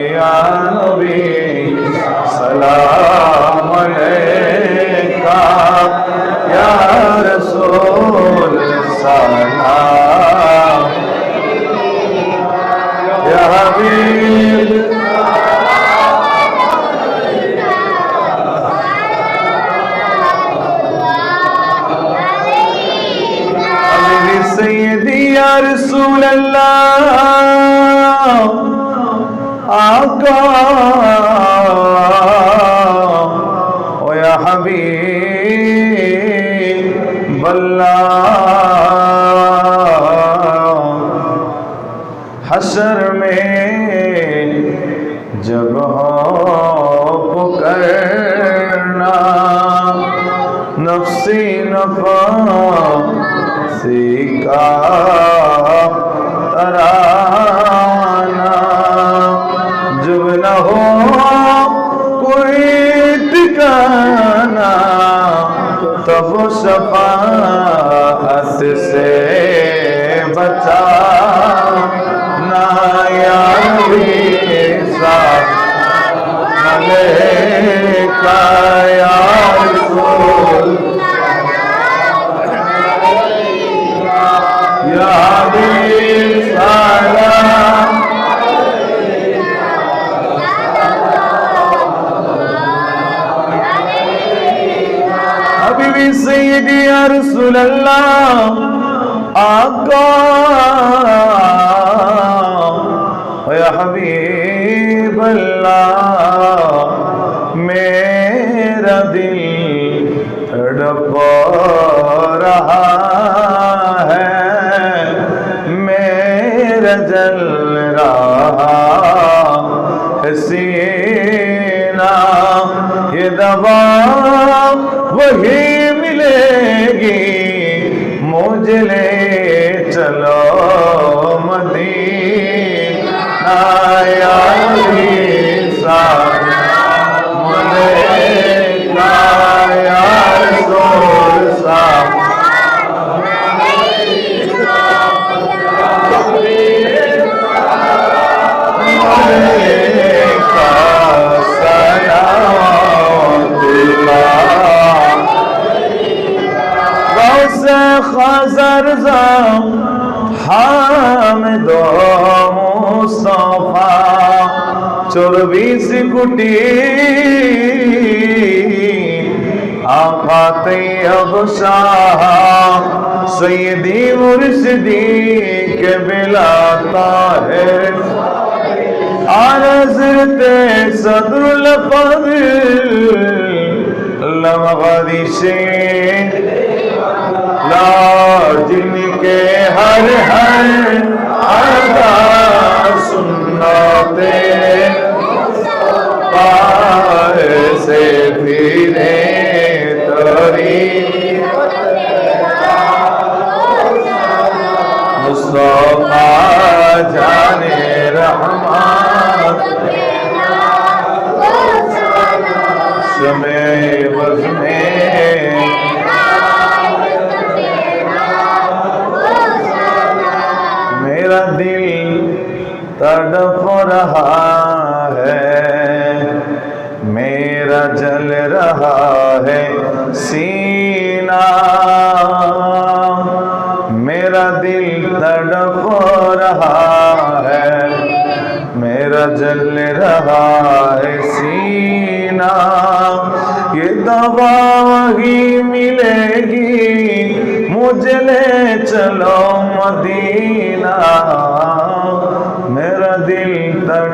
یا نبی سلام علیکہ یا رسول سلام یا حبیب حبیبی سیدی یا رسول اللہ آقا و یا حبیب اللہ حشر میں جب ہو پکرنا نفسی نفسی کا ترانہ جب نہ ہو کوئی ٹکانا تب شفاعت سے بچا۔ نا یا نبی صاحب ملیکہ حبیبی سیدی یا رسول اللہ، آقا یا حبیب اللہ، میرا دل تڑپ رہا ہے، میرا جل رہا ہے، سینہ یہ دوا، وہی jale خزر زم حامد و مصطفیٰ چورویس کٹی آقا طیب شاہ سیدی مرشدی کے بلا طاہر آن حضرت صدر جن کے ہر ہر ادا سنتے پار سے پھرے تری۔ مصطفیٰ جانے رحمت، سمے تڑپ رہا ہے۔ میرا جل رہا ہے سینہ میرا دل تڑپ رہا ہے۔ میرا جل رہا ہے سینہ یہ دوا وہی ملے گی۔ مجھے لے چلو مدینہ۔